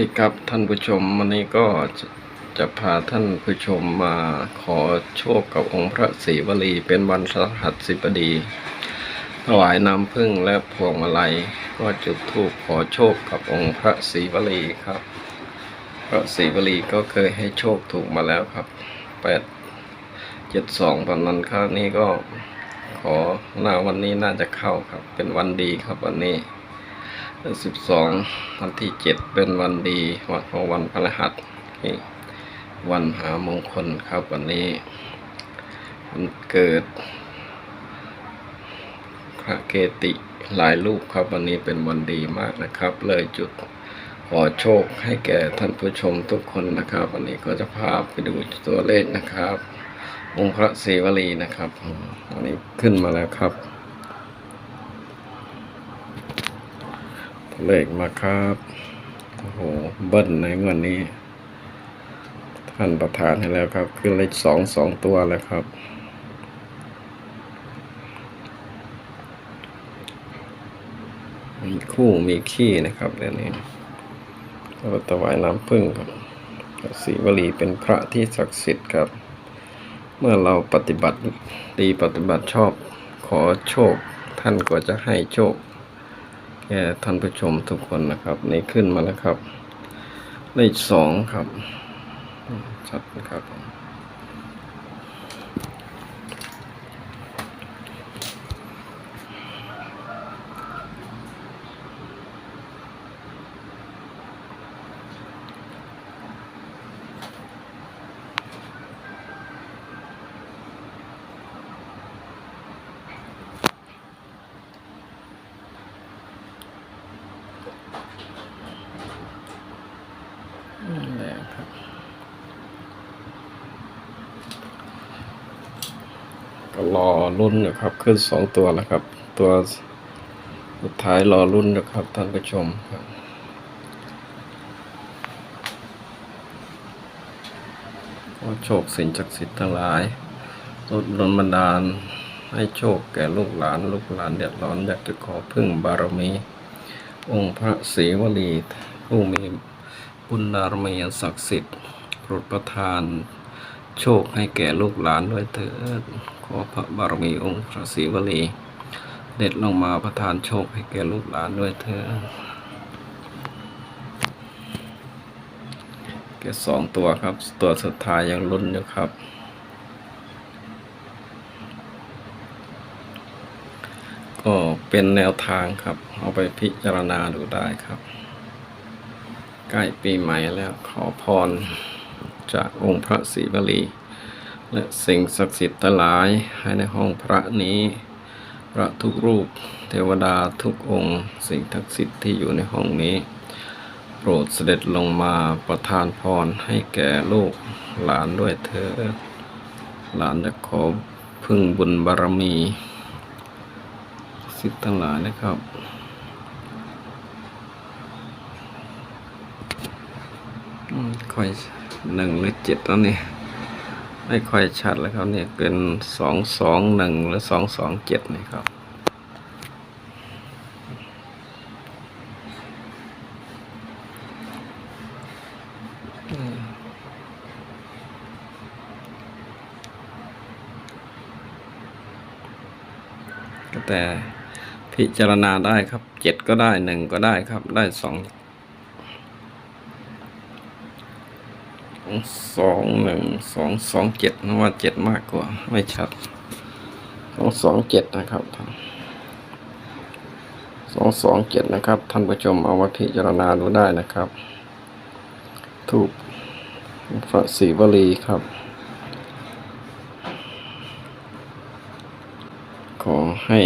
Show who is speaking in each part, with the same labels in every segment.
Speaker 1: นี่ครับท่านผู้ชมวันนี้ก็จะจะพาท่านผู้ชมมาขอโชคกับองค์พระศรีวลีเป็นวันสหัสสิบดีถวายน้ำพึ่งและพวงมาลัยก็จุดธูปขอโชคกับองค์พระศรีวลีครับ พระศรีวลีก็เคยให้โชคถูกมาแล้วครับแปดเจ็ดสองตอนนั้นคราวนี้ก็ขอหน้าวันนี้น่าจะเข้าครับ เป็นวันดีครับวันนี้ สิบสองวันที่เจ็ดเป็นวันดีวันของวันพฤหัสนี่วันหามงคลครับวันนี้วันเกิดพระเกติหลายรูปครับวันนี้เป็นวันดีมากนะครับ เลยจุดขอโชคให้แก่ท่านผู้ชมทุกคนนะครับ วันนี้ก็จะพาไปดูตัวเลขนะครับ องค์พระศรีวลีนะครับวันนี้ขึ้นมาแล้วครับ เลขมาครับ โอ้โห เบิ้ลในงวันนี้ ท่านประธานให้แล้วครับคือเลขสองสองตัวแล้วครับ มีคู่มีขี้นะครับเดี๋ยวนี้เราถวายน้ำพึ่งครับศรีวลีเป็นพระที่ศักดิ์สิทธิ์ครับ เมื่อเราปฏิบัติดีปฏิบัติชอบ ขอโชค ท่านก็จะให้โชค แก่ท่านผู้ชมทุกคนนะครับ นี่ขึ้นมาแล้วครับ เลขสองครับชัดนะครับผมนี่แหละครับ ก็ รอรุ่นนะครับ ขึ้นสองตัวแล้วครับ ตัวสุดท้ายรอรุ่นนะครับ ท่านผู้ชมครับขอโชคสิ่งศักดิ์สิทธิ์ทั้งหลายลดลนบันดาล ให้โชคแก่ลูกหลาน ลูกหลานเดือดร้อนอยากจะขอพึ่งบารมี องค์พระศรีวลีผู้มีบุญบารมีอันศักดิ์สิทธิ์โปรดประทาน โชคให้แก่ลูกหลานด้วยเถิด ขอพระบารมีองค์พระศรีวลีเด็ดลงมาประทานโชคให้แก่ลูกหลานด้วยเถิดแก่สองตัวครับ ตัวสุดท้ายยังลุ้นอยู่ครับ ก็เป็นแนวทางครับ เอาไปพิจารณาดูได้ครับ ใกล้ปีใหม่แล้วขอพร จากองค์พระศรีวลี และสิ่งศักดิ์สิทธิ์ทั้งหลายให้ในห้องพระนี้ พระทุกรูปเทวดาทุกองค์ สิ่งศักดิ์สิทธิ์ที่อยู่ในห้องนี้ โปรดเสด็จลงมาประทานพรให้แก่ลูกหลานด้วยเถิดหลานจะขอพึ่งบุญบารมี สิทธิ์ทั้งหลายนะครับอืมค่อย หนึ่งหรือเจ็ดแล้วเนี่ยไม่ค่อยชัดแล้วครับเนี่ยเป็นสองสองหนึ่งหรือสองสองเจ็ดนี่ครับแต่พิจารณาได้ครับเจ็ดก็ได้หนึ่งก็ได้ครับได้สอง สองหนึ่งสองสองเจ็ดนะว่าเจ็ดมากกว่า ไม่ชัดสองสองเจ็ดนะครับสองสองเจ็ดนะครับ ท่านผู้ชมเอาไว้พิจารณาดูได้นะครับถูกพระศรีวลีครับ ขอให้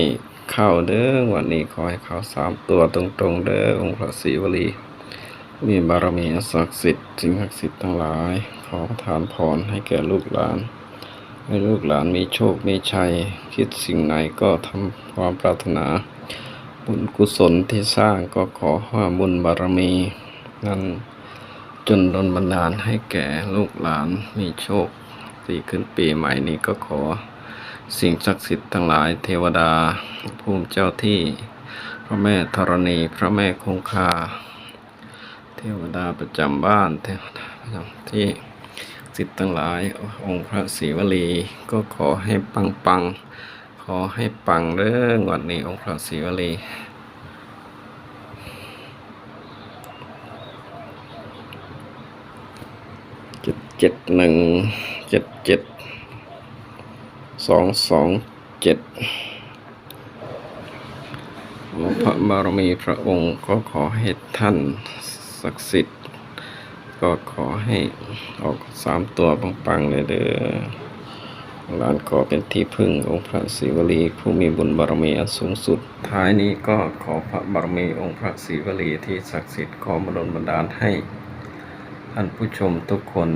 Speaker 1: เข้าเด้อวันนี้ขอให้เข้าสามตัวตรงๆเด้อองค์พระศรีวลี มีบารมีอศักดิ์สิทธิ์สิ่งศักดิ์สิทธิ์ทั้งหลาย ขอประทานพรให้แก่ลูกหลาน ให้ลูกหลานมีโชค มีชัย คิดสิ่งไหนก็ทำความปรารถนา บุญกุศลที่สร้างก็ขอให้บุญบารมี นั้นจนดลบันดาลให้แก่ลูกหลานมีโชคที่ขึ้นปีใหม่นี้ก็ขอ สิ่งศักดิ์สิทธิ์ทั้งหลายเทวดาภูมิเจ้าที่ พระแม่ธรณีพระแม่คงคา เทวดาประจำบ้านเทวดาประจำที่สิทธิ์ทั้งหลายองค์พระศรีวลีก็ขอให้ปังปังขอให้ปังเรื่องวันนี้องค์พระศรีวลีเจ็ดเจ็ดหนึ่งเจ็ดเจ็ดสองสองเจ็ดพระบารมีพระองค์ก็ขอให้ท่าน ศักดิ์สิทธิ์ ก็ขอให้ออกสามตัวปังๆเลยเด้อหลานขอเป็นที่พึ่งองค์พระศิวลี ผู้มีบุญบารมีอันสูงสุด ท้ายนี้ก็ขอพระบารมีองค์พระศิวลีที่ศักดิ์สิทธิ์ขอมาดลบันดาลให้ท่านผู้ชมทุกคน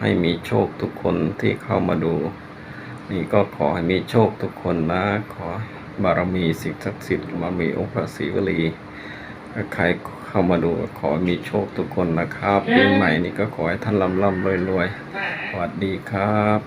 Speaker 1: ให้มีโชคทุกคนที่เข้ามาดู นี่ก็ขอให้มีโชคทุกคนนะ ขอบารมีสิ่งศักดิ์สิทธิ์บารมีองค์พระศรีวลีใคร เข้ามาดูขอมีโชคทุกคนนะครับปีใหม่นี้ก็ขอให้ท่านร่ำร่ำรวยรวยๆสวัสดีครับ